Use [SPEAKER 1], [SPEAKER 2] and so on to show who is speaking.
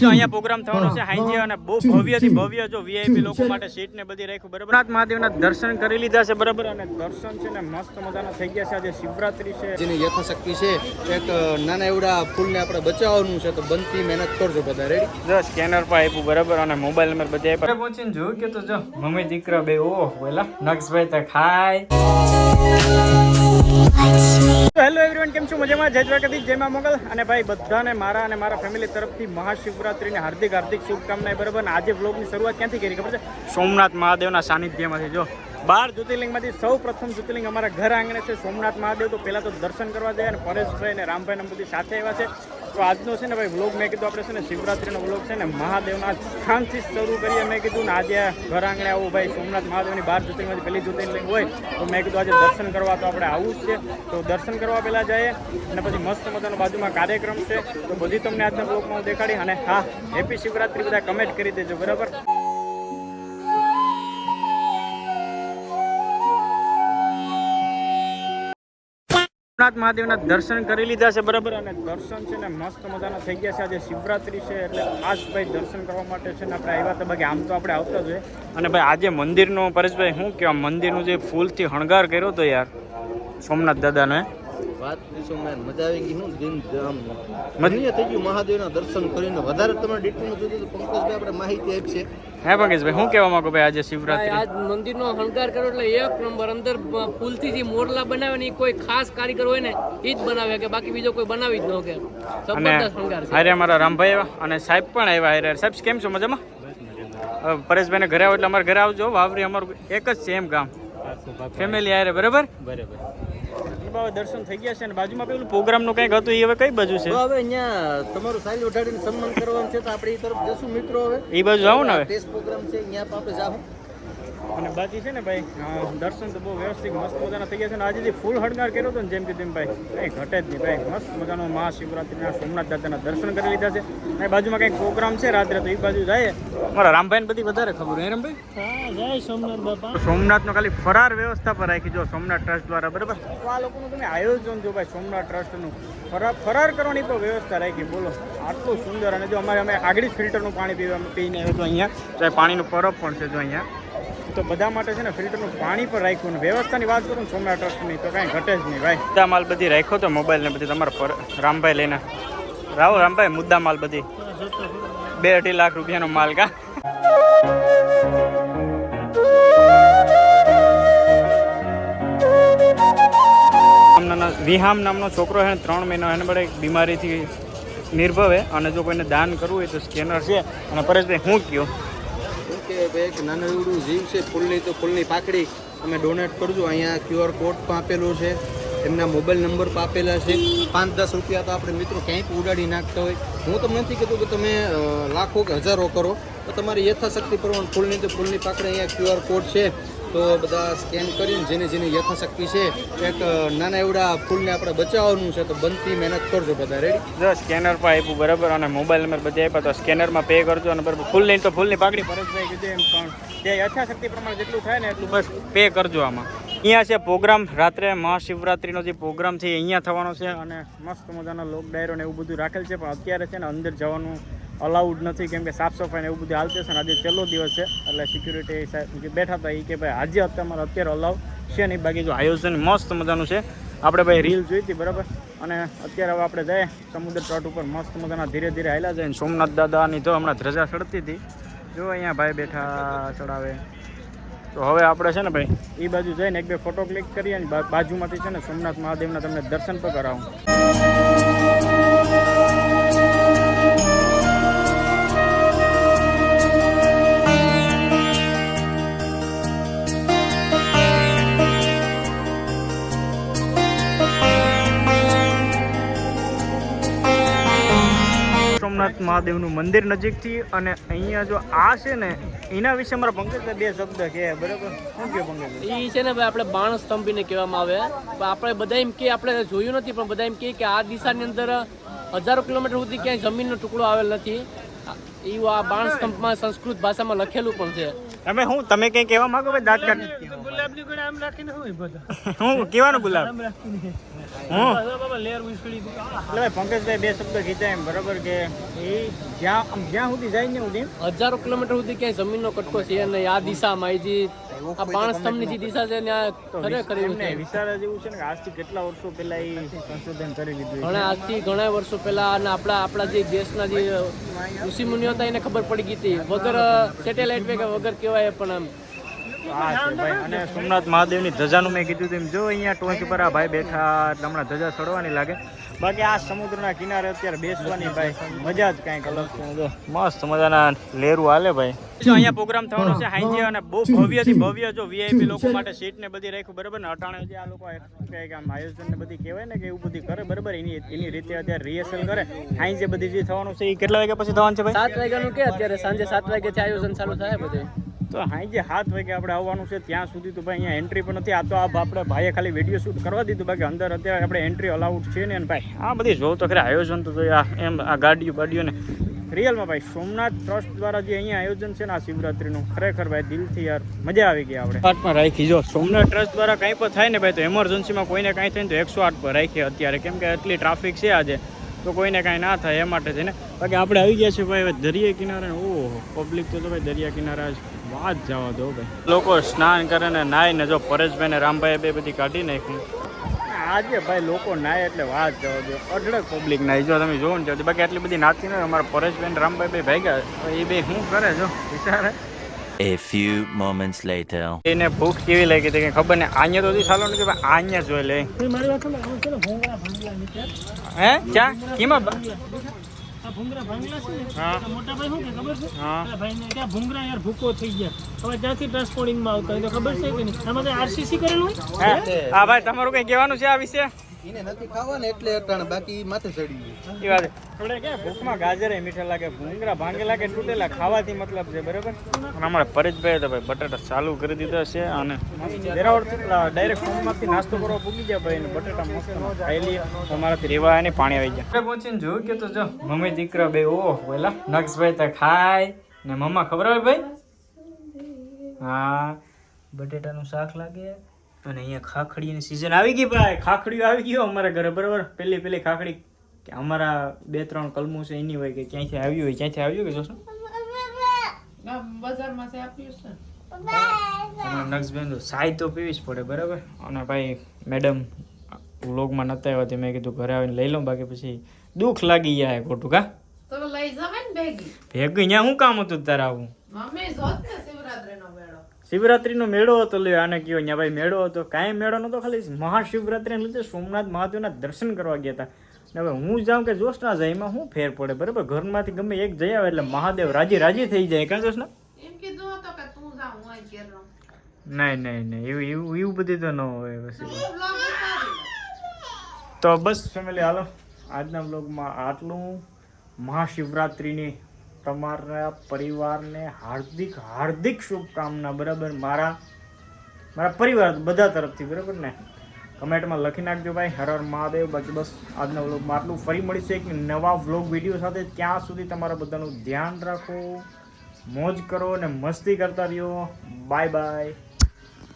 [SPEAKER 1] જો અહીંયા પ્રોગ્રામ થવાનો છે હાઈજે અને બહુ ભવ્યથી ભવ્ય જો વીઆઈપી લોકો માટે સીટ ને બધી રાખ્યું બરાબર. નાથ મહાદેવના દર્શન કરી લીધા છે બરાબર અને દર્શન છે ને મસ્ત મજાના થઈ ગયા છે. આજે શિવરાત્રી છે.
[SPEAKER 2] જેની યથાશક્તિ છે એક નાના એવડા ફૂલને આપણે બચાવવાનું છે તો બનતી મહેનત કરજો બધા રેડી
[SPEAKER 1] જો સ્કેનર પર આપ્યું બરાબર અને મોબાઈલ નંબર બધા આપ્યા. પહોંચીને જોયું કે તો જો મમ્મી દીકરા બે ઓહ બોલા નક્ષભાઈ તો ખાય. હેલો એવરીવન કેમ છું? મજામાં? જય દ્વારકાધીશ, જય મા મોગલ. અને ભાઈ, બધાને મારા અને મારા ફેમિલી તરફથી મહાશિવરાત્રીની હાર્દિક હાર્દિક શુભકામના બરાબર? અને આજે વ્લોગની શરૂઆત ક્યાંથી કરી, ખબર છે? સોમનાથ મહાદેવના સાનિધ્યમાંથી. જો, બાર જ્યોતિર્લિંગમાંથી સૌ પ્રથમ જ્યોતિર્લિંગ અમારા ઘર આંગણે છે સોમનાથ મહાદેવ. તો પહેલાં તો દર્શન કરવા જાય અને પરેશભાઈ અને રામભાઈ ને સાથે આવ્યા છે. તો આજનો છે ને ભાઈ વ્લોગ મેં કીધું આપણે છે ને શિવરાત્રીનો વ્લોગ છે ને મહાદેવના સ્થાનથી શરૂ કરીએ. મેં કીધું ને આજે ઘર આંગણે આવું ભાઈ સોમનાથ મહાદેવની બાર જ્યોતિર્લિંગમાંથી પહેલી જ્યોતિર્લિંગ હોય, તો મેં કીધું આજે દર્શન કરવા તો આપણે આવું જ છે. તો દર્શન કરવા પહેલાં જઈએ અને પછી મસ્ત મજાનો બાજુમાં કાર્યક્રમ છે. તો બધી તમને આજના બ્લોગમાં હું દેખાડી અને હા, હેપી શિવરાત્રી, બધા કમેન્ટ કરી દેજો, બરાબર? સોમનાથ મહાદેવના દર્શન કરી લીધા છે બરાબર? અને દર્શન છે ને મસ્ત મજાના થઈ ગયા છે. આજે શિવરાત્રી છે એટલે ખાસ ભાઈ દર્શન કરવા માટે છે ને આપણે આવ્યા હતા. બાકી આમ તો આપણે આવતા જ હોય. અને ભાઈ આજે મંદિરનો પરેશભાઈ શું કહેવા? મંદિરનું જે ફૂલથી શણગાર કર્યો હતો યાર સોમનાથ દાદાને
[SPEAKER 2] વાત પૂછો મેં મજા આવી ગઈ હું દિન આમ મનીય થઈ ગયું મહાદેવના દર્શન કરીને વધારે તમે ડિટેલમાં તો પંકજભાઈ આપણે માહિતી આપશે.
[SPEAKER 1] હે પંકજભાઈ શું કહેવા માંગો ભાઈ આજે શિવરાત્રી?
[SPEAKER 3] આજ મંદિરનો શણગાર કરો એટલે એક નંબર અંદર ફૂલથી જે મોરલા બનાવે ને કોઈ ખાસ કારીગર હોય ને એ જ બનાવે કે બાકી બીજો કોઈ બનાવી જ ન કે
[SPEAKER 1] અને
[SPEAKER 3] જબરદસ્ત શણગાર છે.
[SPEAKER 1] અરે અમારા રામભાઈ આવ્યા અને સાહેબ પણ આવ્યા હારે સાહેબ કેમ છો? મજામાં? પરેશભાઈને ઘરે આવો એટલે અમારે ઘરે આવજો. વાવરી અમારું એક જ છે એમ ગામ. ફેમિલી આરે બરાબર? બરાબર. દર્શન થઈ ગયા છે અને બાજુમાં પેલું પ્રોગ્રામનું કંઈક હતું એ હવે કઈ બાજુ છે?
[SPEAKER 2] હવે અહીંયા તમારું સાઈલ ઉઠાડીને સન્માન કરવાનું છે તો આપણે એ તરફ જશું મિત્રો હવે.
[SPEAKER 1] એ બાજુ જાવ ને હવે?
[SPEAKER 2] ટેસ્ટ પ્રોગ્રામ છે અહીંયા આપણે જાહું.
[SPEAKER 1] અને બાકી છે ને ભાઈ દર્શન તો બહુ વ્યવસ્થિત મસ્ત મજાના થઈ ગયા છે ને આજે જે ફૂલ હડગાર કર્યો હતો ને જેમ કે તેમ ભાઈ કંઈ ઘટે જ નહીં ભાઈ. મસ્ત મજાનો મહાશિવરાત્રિના સોમનાથ દાદાના દર્શન કરી લીધા છે. અને બાજુમાં કંઈક પ્રોગ્રામ છે રાત્રે તો એ બાજુ જાય. મારા રામભાઈ બધી વધારે ખબર હે રામભાઈ
[SPEAKER 3] જય સોમનાથ બાપા.
[SPEAKER 1] સોમનાથનો ખાલી ફરાર વ્યવસ્થા પર રાખી જો સોમનાથ ટ્રસ્ટ દ્વારા બરાબર? તો આ લોકોનું તમે આયોજન જો ભાઈ સોમનાથ ટ્રસ્ટનું. ફરાર ફરાર કરવાની પણ વ્યવસ્થા રાખી બોલો. આટલું સુંદર અને જો અમારે અમે આગળ જ ફિલ્ટરનું પાણી પીવા પીને આવ્યો તો અહીંયા. પાણીનું પરબ પણ છે જો અહીંયા. તો બધા માટે છે ને ફિલ્ટરનું પાણી પણ રાખ્યું ને વ્યવસ્થાની વાત કરું ને સોમનાથ ટ્રસ્ટની તો કાંઈ ઘટે જ નહીં ભાઈ. મુદ્દા માલ બધી રાખ્યો તો મોબાઈલ ને બધી તમારા રામભાઈ લઈને. રાવો રામભાઈ, મુદ્દા માલ બધી. બે અઢી લાખ રૂપિયાનો માલ કા? વિહામ નામનો છોકરો છે ત્રણ મહિનો એને બડે બીમારીથી નિર્ભવે અને જો કોઈને દાન કરવું હોય તો સ્કેનર છે. અને પરેશભાઈ, હું કયો?
[SPEAKER 2] કે ભાઈ એક નાનું જીવ છે, ફૂલની તો ફૂલની પાકડી તમે ડોનેટ કરજો, અહીંયા ક્યુઆર કોડ પણ આપેલો છે. એમના મોબાઈલ નંબર પણ આપેલા છે. પાંચ દસ રૂપિયા તો આપણે મિત્રો ક્યાંય ઉડાડી નાખતા હોય. હું તમને નથી કહેતો કે તમે લાખો કે હજારો કરો તો તમારી યથાશક્તિ પ્રમાણે ફૂલની તો ફૂલની પાકડી અહીંયા ક્યુઆર કોડ છે. તો બધા સ્કેન કરીને જેને જેની યથાશક્તિ છે, એક નાના એવડા ફૂલને આપણે બચાવવાનું છે, તો બનતી મહેનત કરજો બધા. રેડી
[SPEAKER 1] જો સ્કેનર પર આપ્યું બરાબર, અને મોબાઈલ નંબર બધા આપ્યા, તો સ્કેનરમાં પે કરજો, અને બરાબર ફૂલ લઈને તો ફૂલની પાકડી પરેશભાઈ કીધું એમ પણ જે યથાશક્તિ પ્રમાણે જેટલું થાય ને એટલું બસ પે કરજો આમાં. અહીંયા છે પ્રોગ્રામ રાત્રે મહાશિવરાત્રિનો જે પ્રોગ્રામ છે અહીંયા થવાનો છે, અને મસ્ત મજાનો લોક ડાયરો ને એવું બધું રાખેલ છે, પણ અત્યારે છે ને અંદર જવાનું અલાઉડ નથી કેમ કે સાફ સફાઈ ને એવું બધું હાલતું છે ને આજે છેલ્લો દિવસ છે. એટલે સિક્યુરિટી સાહેબ જે બેઠા હતા એ કે ભાઈ આજે અત્યારે અત્યારે અલાઉ છે નહીં બાકી જો આયોજન મસ્ત મજાનું છે. આપણે ભાઈ રીલ જોઈ હતી, બરાબર? અને અત્યારે હવે આપણે જઈએ સમુદ્ર તટ ઉપર મસ્ત મજાના ધીરે ધીરે હાલ્યા જાય સોમનાથ દાદાની તો હમણાં ધ્રજા ચડતી હતી. જો અહીંયા ભાઈ બેઠા ચડાવે. તો હવે આપણે છે ને ભાઈ એ બાજુ જઈને એક બે ફોટો ક્લિક કરીએ અને બાજુમાંથી છે ને સોમનાથ મહાદેવના તમને દર્શન પણ કરાવું. મહાદેવનું મંદિર નજીકથી અને અહીંયા જો આ છે ને, એના વિશે મારા પંકજ બે શબ્દ કે બરાબર? શું કે પંકજ
[SPEAKER 3] એ છે ને ભાઈ, આપણે બાણ સ્તંભીને કહેવામાં આવે. આપણે બધા એમ કે, આપણે જોયું નથી, પણ બધા એમ કે આ દિશાની અંદર હજારો કિલોમીટર સુધી ક્યાંય જમીનનો ટુકડો આવેલ નથી. એ આ બાણ સ્તંભમાં સંસ્કૃત ભાષામાં લખેલું પણ છે.
[SPEAKER 1] તમે હું તમે કઈ કહેવા માંગો ભાઈ દાંત કાઢ
[SPEAKER 4] ગુલાબની ગોળા આમ રાખીને હું બધા?
[SPEAKER 1] હું કેવાનું ગુલાબ.
[SPEAKER 4] આમ રાખીને.
[SPEAKER 1] હું?
[SPEAKER 4] બાબા લેર ઉછળી
[SPEAKER 1] એટલે ભાઈ પંકજભાઈ બે શબ્દ કીધા એમ બરોબર કે એ જ્યાં જ્યાં સુધી જાય ને સુધી
[SPEAKER 3] હજારો કિલોમીટર સુધી ક્યાંય જમીનનો કટકો છે અને આ દિશામાં જે આ બાણ તમને જે દિશા છે ત્યાં ખરેખર
[SPEAKER 1] એમને
[SPEAKER 3] છે.
[SPEAKER 1] વિચાર જ એવું છે ને આજથી કેટલા વર્ષો પહેલા એ સંશોધન કરી લીધું
[SPEAKER 3] ઘણા આજથી ઘણા વર્ષો પહેલા અને આપણા આપણા જે દેશના જે ઋષિ મુનિઓ હતા એને ખબર પડી ગઈ હતી. વગર સેટેલાઇટ કે વગર કહેવાય પણ આમ.
[SPEAKER 1] હા, છે, ભાઈ. અને સોમનાથ મહાદેવની ધજાનું મેં કીધું તેમ જો અહીંયા ટોચ પર આ ભાઈ બેઠા, એટલે હમણાં ધજા ચડવાની લાગે. બાકી આ સમુદ્રના કિનારે અત્યારે બેસવાની ભાઈ મજા જ કાંઈક અલગ મસ્ત મજાના લેરું હાલે ભાઈ. અહીંયા પ્રોગ્રામ થવાનો છે હાઈજી અને બહુ ભવ્યથી ભવ્ય જો વીઆઈપી લોકો માટે સીટ ને બધી રાખ્યું, બરાબર? અટાણે આ લોકો શું આમ આયોજન બધી કહેવાય ને કે એવું બધું કરે, બરાબર? એની એની રીતે અત્યારે રિહર્સલ કરે. હાઈ બધી જે થવાનું છે એ કેટલા વાગ્યા પછી થવાનું છે
[SPEAKER 3] સાત વાગ્યાનું કે અત્યારે? સાંજે સાત વાગ્યાથી આયોજન ચાલુ થાય બધે.
[SPEAKER 1] તો હાઈ જે સાત વાગે આપણે આવવાનું છે ત્યાં સુધી તો ભાઈ અહીંયા એન્ટ્રી પણ નથી. આ તો આ આપણે ભાઈએ ખાલી વીડિયો શૂટ કરવા દીધું, બાકી અંદર અત્યારે આપણે એન્ટ્રી અલાઉડ છે ને ભાઈ આ બધી જોવું તો ખરા આયોજન તો આ એમ આ ગાડીઓ બાડીઓને. રિયલમાં ભાઈ, સોમનાથ ટ્રસ્ટ દ્વારા જે અહીંયા આયોજન છે ને આ શિવરાત્રીનું, ખરેખર ભાઈ દિલથી યાર મજા આવી ગઈ આપણે. આઠમાં રાખી જો, સોમનાથ ટ્રસ્ટ દ્વારા કંઈ પણ થાય ને ભાઈ, તો એમરજન્સીમાં કોઈને કાંઈ થાય ને તો એકસો આઠ પર રાખીએ અત્યારે. કેમ કે એટલી ટ્રાફિક છે આજે. તો કોઈને કાંઈ ના થાય એ માટે થઈને બાકી આપણે આવી ગયા છીએ ભાઈ હવે દરિયા કિનારે. ઓહો પબ્લિક તો ભાઈ દરિયા કિનારા વાત જવા દો ભાઈ. લોકો સ્નાન કરે ને નાય ને જો પરેશભાઈ ને રામભાઈ બે બધી કાઢી નાખી. આજે ભાઈ લોકો નાય એટલે વાત જવા દો. અઢળક પબ્લિક નાય. જો તમે જોવો ને બાકી આટલી બધી નાતી ને અમારા પરેશભાઈ ને રામભાઈ ભાઈ ભાગ્યા. ગયા એ બે શું કરે જો? વિચારે?
[SPEAKER 5] A few moments later.
[SPEAKER 1] એને ભૂખ કેવી લાગી હતી કે ખબર ને આ તો ચાલો ને કે અહીંયા જોઈ લે.
[SPEAKER 4] મારી વાત.
[SPEAKER 1] હે? ચા? કેમાં બા-
[SPEAKER 4] આ ભાંગલા છે ને મોટા ભાઈ શું કે ખબર છે ભાઈને ત્યાં ભૂંગળા યાર ભૂકો થઈ ગયા. હવે ત્યાંથી ટ્રાન્સપોર્ટિંગમાં આવતા હોય તો ખબર છે કે નહીં? આમાં આરસીસી કરેલું હોય?
[SPEAKER 1] હે? હા ભાઈ તમારું કઈ કહેવાનું છે આ વિશે?
[SPEAKER 2] એને નથી ખાવા ને એટલે અટાણ બાકી માથે ચડી ગયું.
[SPEAKER 1] એ વાત આપણે કે ભૂખમાં ગાજર મીઠા લાગે ભૂંગરા ભાંગેલા કે તૂટેલા ખાવાથી મતલબ છે બરાબર? અને અમારા પરેશભાઈ તો ભાઈ બટાટા ચાલુ કરી દીધા છે અને વેરાવળ ડાયરેક્ટ ફોનમાંથી નાસ્તો કરવા પૂગી ગયા ભાઈ ને બટાટા મસ્ત ખાઈ લઈએ અમારાથી રેવા અને પાણી આવી ગયા. પહોંચીને જોયું કે તો જો મમ્મી દીકરા બે ઓહ પેલા નક્ષભાઈ તો ખાય. ને મમ્મા ખબર હોય ભાઈ? હા બટેટાનું શાક લાગે. અને અહીંયા ખાખડીની સિઝન આવી ગઈ ભાઈ ખાખડીઓ આવી ગયો અમારા ઘરે બરાબર? પહેલી પહેલી ખાખડી કે અમારા બે ત્રણ કલમું છે એની હોય કે ક્યાંથી આવ્યું હોય ક્યાંથી આવ્યું કે જોશો? તમારા નક્ષબેન તો સાય તો પીવી જ પડે બરાબર? અને ભાઈ મેડમ વ્લોગમાં નતા આવ્યા તે મેં કીધું ઘરે આવીને લઈ લઉં બાકી પછી દુઃખ લાગી જાય ખોટું કા?
[SPEAKER 6] ભેગી.
[SPEAKER 1] અહીંયા શું કામ હતું તારે આવું
[SPEAKER 6] મમ્મી જોત ને શિવરાત્રીનો મેળો
[SPEAKER 1] શિવરાત્રીનો મેળો હતો લ્યો આને કયો અહીંયા ભાઈ મેળો હતો. કાંઈ મેળો નહોતો ખાલી. મહાશિવરાત્રિને લીધે સોમનાથ મહાદેવના દર્શન કરવા ગયા હતા. હવે હું જાઉં કે જોશ ના જાય એમાં શું ફેર પડે બરાબર? ઘરમાંથી ગમે એક જઈ આવે એટલે મહાદેવ રાજી રાજી થઈ જાય કાં જોશ ના નહીં નહીં નહીં એવું એવું એવું બધું તો ન હોય
[SPEAKER 6] લે.
[SPEAKER 1] તો બસ ફેમિલી હાલો. આજના બ્લોગમાં આટલું. મહાશિવરાત્રિની તમારા પરિવારને હાર્દિક હાર્દિક શુભકામના, બરાબર? મારા મારા પરિવાર બધા તરફથી, બરાબર ને? કમેન્ટમાં લખી નાખજો ભાઈ, હર હર મહાદેવ. બાકી બસ આજના વ્લોગમાં આટલું. ફરી મળીશું એક નવા વ્લોગ વીડિયો સાથે. ત્યાં સુધી તમારા બધાનું ધ્યાન રાખો, મોજ કરો અને મસ્તી કરતા રહ્યો. Bye bye.